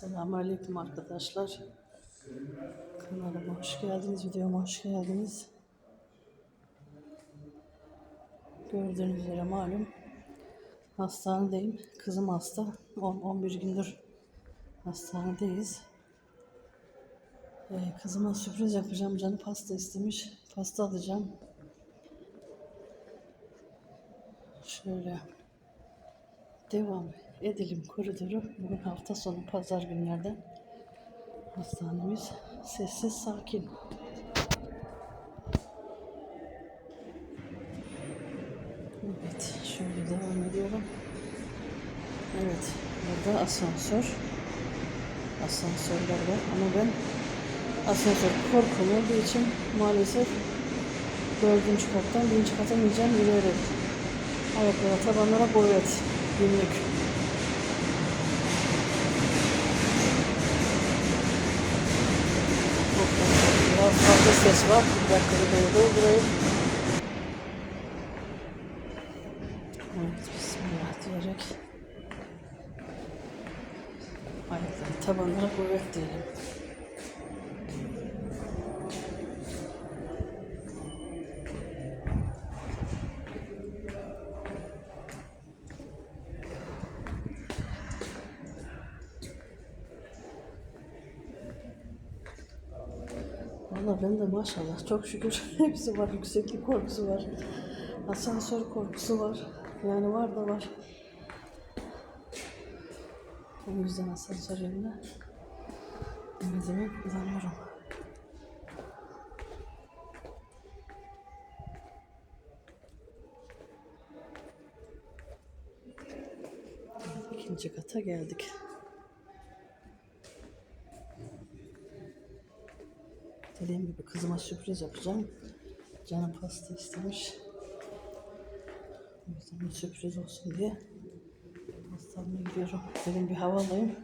Selamünaleyküm arkadaşlar. Kanalıma hoş geldiniz, videoma hoş geldiniz. Gördüğünüz üzere malum hastanedeyim. Kızım hasta. 10-11 gündür hastanedeyiz. Ee, kızıma sürpriz yapacağım. Canı pasta istemiş. Pasta alacağım. Şöyle devam edelim koridoru. Bugün hafta sonu pazar günlerden hastanemiz sessiz sakin. Evet şöyle devam ediyorum. Evet burada asansör. Asansörler var ama ben asansör korkum olduğu için maalesef dördüncü kattan birinci kata ineceğim yürüyerek. Ayaklara tabanlara kuvvet günlük. Biraz fazla ses var. Bir dakika bir doldurayım. Evet, Bismillah diyerek ayakları tabanlara kuvvet diyelim. Ben de maşallah çok şükür hepsi var. Yükseklik korkusu var. Asansör korkusu var. Yani var da var. O yüzden asansör yerine merdiveni kullanıyorum. İkinci kata geldik. Dediğim gibi kızıma sürpriz yapacağım. Canım pasta istemiş. O yüzden bir sürpriz olsun diye pasta almaya gidiyorum. Dedim bir hava alayım.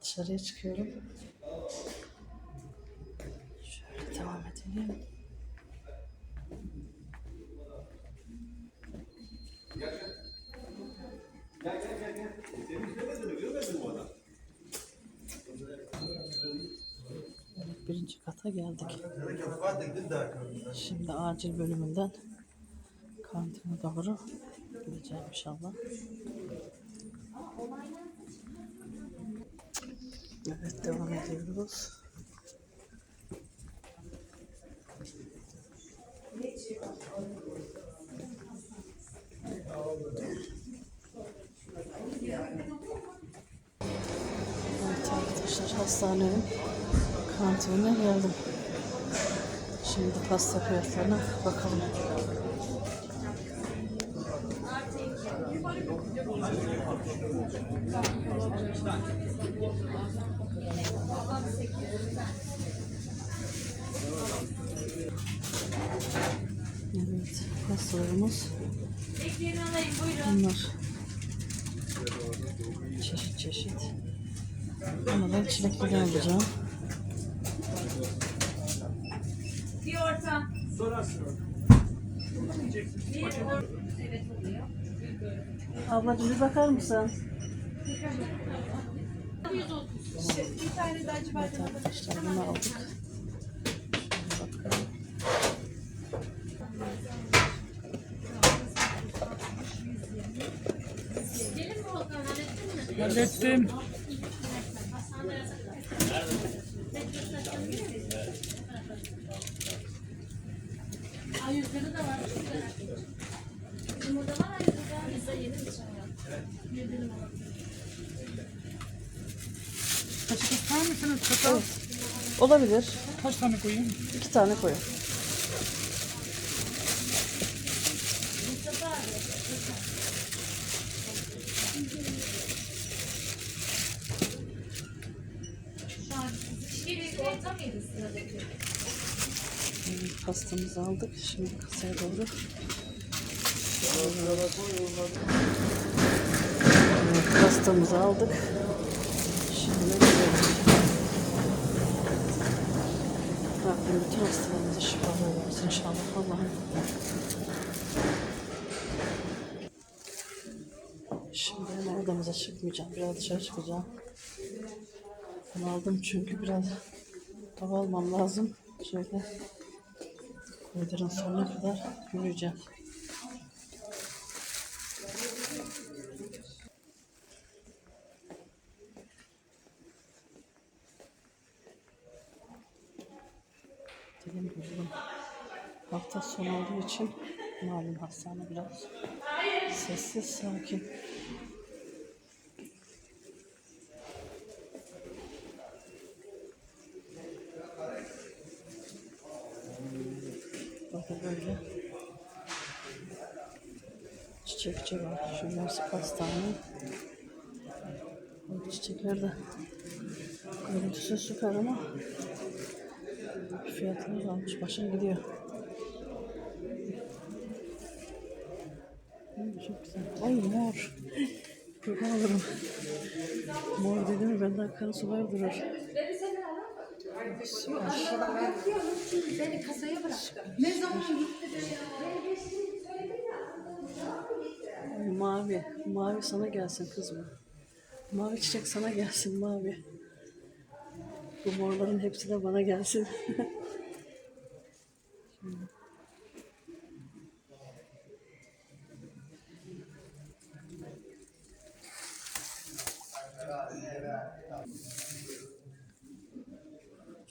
Dışarıya çıkıyorum. Şöyle devam edelim. Evet, birinci kata geldik. Şimdi acil bölümünden kantine doğru gideceğim inşallah. Evet devam ediyoruz. Evet arkadaşlar hastanenin kantinine geldim. Şimdi pasta fiyatlarına bakalım. Evet, pastalarımız bunlar. Çeşit çeşit. Ama ben çilekli alacağım. Bir orta. Bir orta. Evet oluyor. Ablacığım bir bakar mısın? Bir tane de acı Evet arkadaşlar bunu aldık. Hallettim. Ay yüzleri de var. Burada var ay yüzleri. Biz de yeni mi çağırıyoruz? Kaçık ister misiniz? Çatal. Olabilir. Kaç tane koyayım? İki tane koyun. Şu an bir orta mıydı sıradaki? Evet, pastamızı aldık. Şimdi kasaya doğru. Evet, pastamızı aldık. Şimdi gidiyoruz. Rabbim bütün hastalarımıza şifalar versin inşallah Allah'ım. Şimdi hemen odamıza çıkmayacağım. Biraz dışarı çıkacağım. Aldım çünkü biraz hava almam lazım. Şöyle koridorun sonuna kadar. Dediğim gibi bugün hafta sonu olduğu için malum hastane biraz sessiz sakin. Bakın böyle çiçekçi var. Şurası pastane. Bu çiçekler de görüntüsü süper ama fiyatları almış başını gidiyor. Çok güzel. Ay mor. Kurban olurum. Mor dedi mi benden kan sular durur. Süper. Beni kasaya bırak. Ne zaman gitti? Mavi. Mavi sana gelsin kızım. Mavi çiçek sana gelsin mavi. Bu morların hepsi de bana gelsin.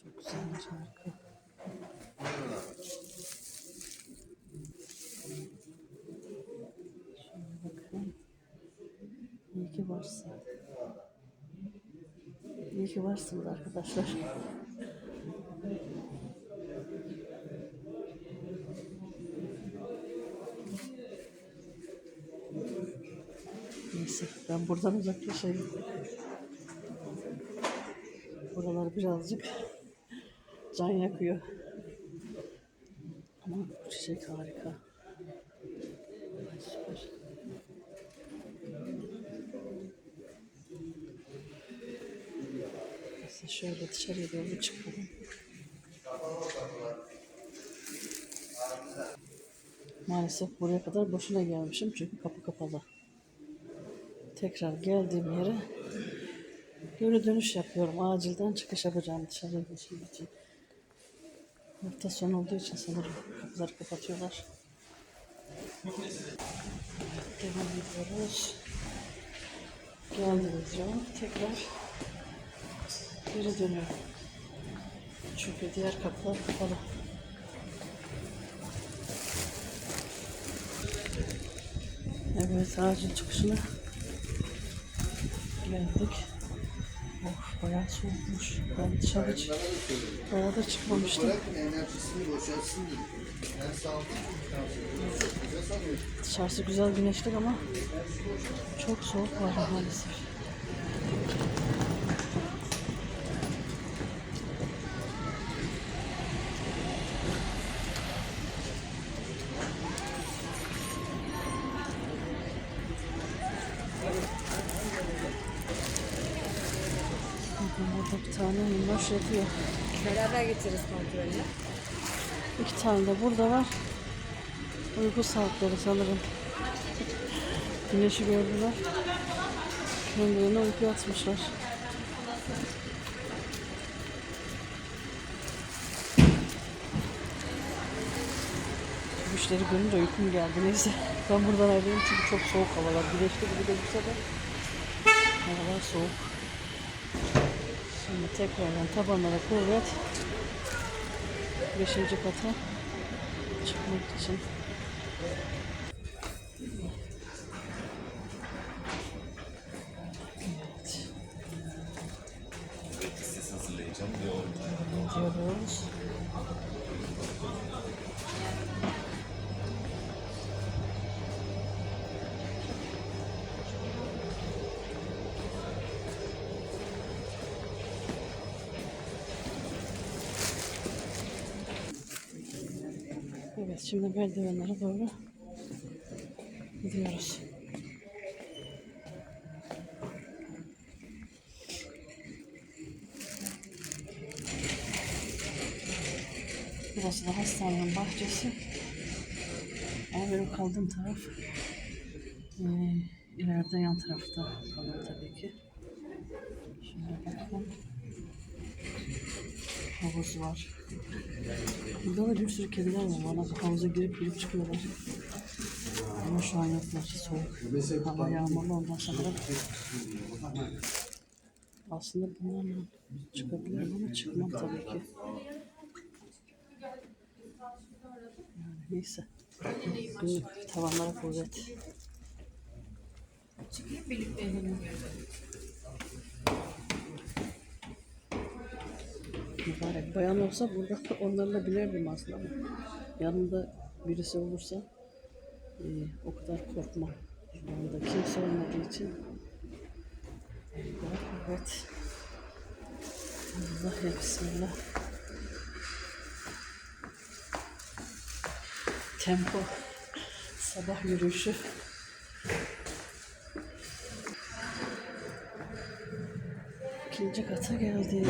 Çok güzel harika. Şöyle bakın. İyi ki varsın. İyi ki varsınız arkadaşlar. Neyse ben buradan uzaklaşayım. Buralar birazcık can yakıyor. Ama bu çiçek harika. Ay, Süper. Neyse şöyle dışarıya doğru çıkalım. Maalesef buraya kadar boşuna gelmişim çünkü kapı kapalı. Tekrar geldiğim yere geri dönüş yapıyorum. Acilden çıkış yapacağım dışarıya geçmek için. Hafta sonu olduğu için sanırım kapıları kapatıyorlar. Devam ediyoruz. Geldiğimiz zaman tekrar geri dönüyorum. Çünkü diğer kapılar kapalı. Evet ağacın çıkışına geldik. Of bayağı soğukmuş. Ben dışarı çık bayağıdır çıkmamıştım. Dışarısı güzel güneşlik ama çok soğuk var maalesef. Bakın Burada bir tane yatıyor. Beraber geçeriz kontrolü. İki tane de burada var. Uyku saatleri sanırım. Güneşi gördüler. Kendilerine uyku yatmışlar. Kuşları görünce uykum geldi. Neyse ben buradan ayrılayım çünkü çok soğuk havalar. Güneşli gibi gözükse de havalar soğuk. Şimdi tekrardan tabanlara kuvvet. Beşinci kata çıkmak için. Evet şimdi merdivenlere doğru gidiyoruz. Burası da hastanenin bahçesi. Ama benim kaldığım taraf eee ileride yan tarafta kalıyor tabii ki. Şöyle bakın. Havuzu var. Burada da bir sürü kediler var. Bana havuza girip girip çıkıyorlar. Ama şu an yoklar. Soğuk. Hava yağmurlu ondan sonra. Aslında bunlarla çıkabilirim ama çıkmam tabii ki. Yani neyse. Günlük tavanlara kuvvet. Çıkıp birlikte Mübarek bayan olsa burada onlarla binerdim aslında ama yanımda birisi olursa e, o kadar korkmam. Yanımda kimse olmadığı için evet. Allah Bismillah. Tempo. Sabah yürüyüşü. İkinci kata geldik.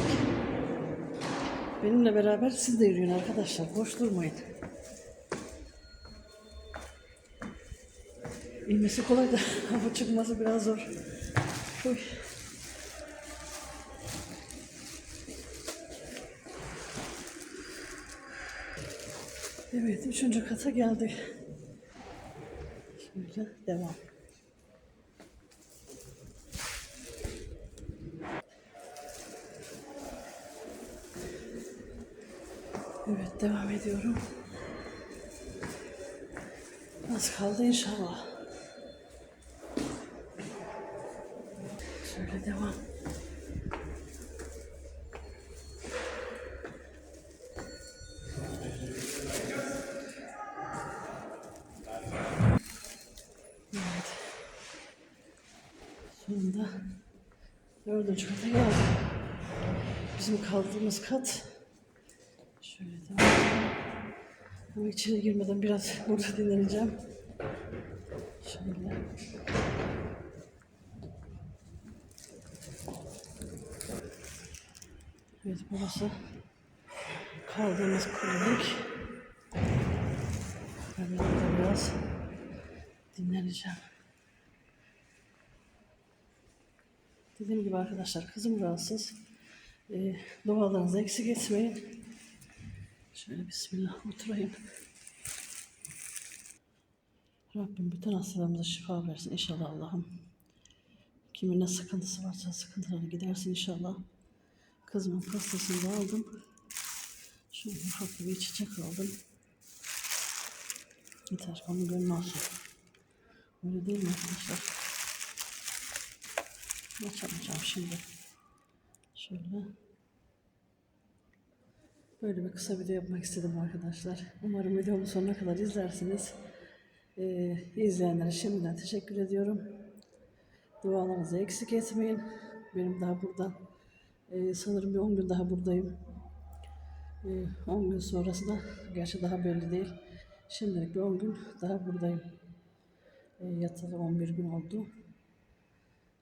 Benimle beraber siz de yürüyün arkadaşlar. Boş durmayın. İnmesi kolay da hava çıkması biraz zor. Uy. Evet, üçüncü kata geldik. Şöyle devam. Evet, devam ediyorum. Az kaldı inşallah. Şöyle devam. Evet. Sonunda dördüncü kata geldim. Bizim kaldığımız kat şöyle devam edelim. Ama içeri girmeden biraz burada dinleneceğim. Şöyle. Evet burası kaldığımız klinik. Ben burada biraz dinleneceğim. Dediğim gibi arkadaşlar kızım rahatsız. Ee, dualarınızı eksik etmeyin. Şöyle bismillah oturayım. Rabbim bütün hastalarımıza şifa versin inşallah Allah'ım. Kimin ne sıkıntısı varsa sıkıntılarını gidersin inşallah. Kızımın pastasını da aldım. Şöyle ufak bir içecek aldım. Yeter onun gönlü olsun. Öyle değil mi arkadaşlar? Açamayacağım şimdi. Şöyle. Böyle bir kısa video yapmak istedim arkadaşlar. Umarım videomu sonuna kadar izlersiniz. Ee, izleyenlere şimdiden teşekkür ediyorum. Dualarınızı eksik etmeyin. Benim daha burada ee, sanırım bir 10 gün daha buradayım. Ee, 10 gün sonrası da gerçi daha belli değil. Şimdilik bir 10 gün daha buradayım. Ee, yatalı 11 gün oldu.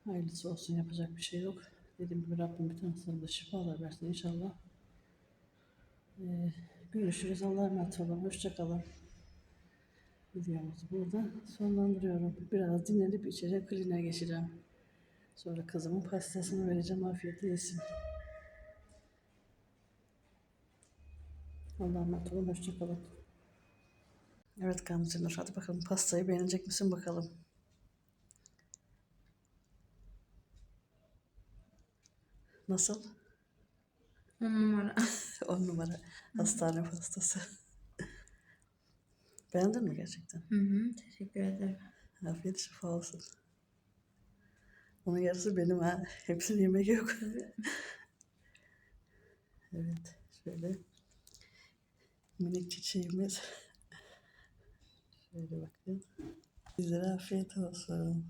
Hayırlısı olsun yapacak bir şey yok. Dediğim gibi Rabbim bütün hastalarımıza şifalar versin inşallah. Görüşürüz. Allah'a emanet olun. Hoşçakalın. Videomuzu burada sonlandırıyorum. Biraz dinlenip içeri kliniğe geçeceğim. Sonra kızımın pastasını vereceğim. Afiyetle yesin. Allah'a emanet olun. Hoşçakalın. Evet Gamze Nur. Hadi bakalım pastayı beğenecek misin bakalım. Nasıl? On numara. On numara hastane pastası. Beğendin mi gerçekten? Hı hı. Teşekkür ederim. Afiyet şifa olsun. Onun yarısı benim ha. Hepsini yemek yok. evet. Şöyle. Minik çiçeğimiz. Şöyle bakın. Sizlere afiyet olsun.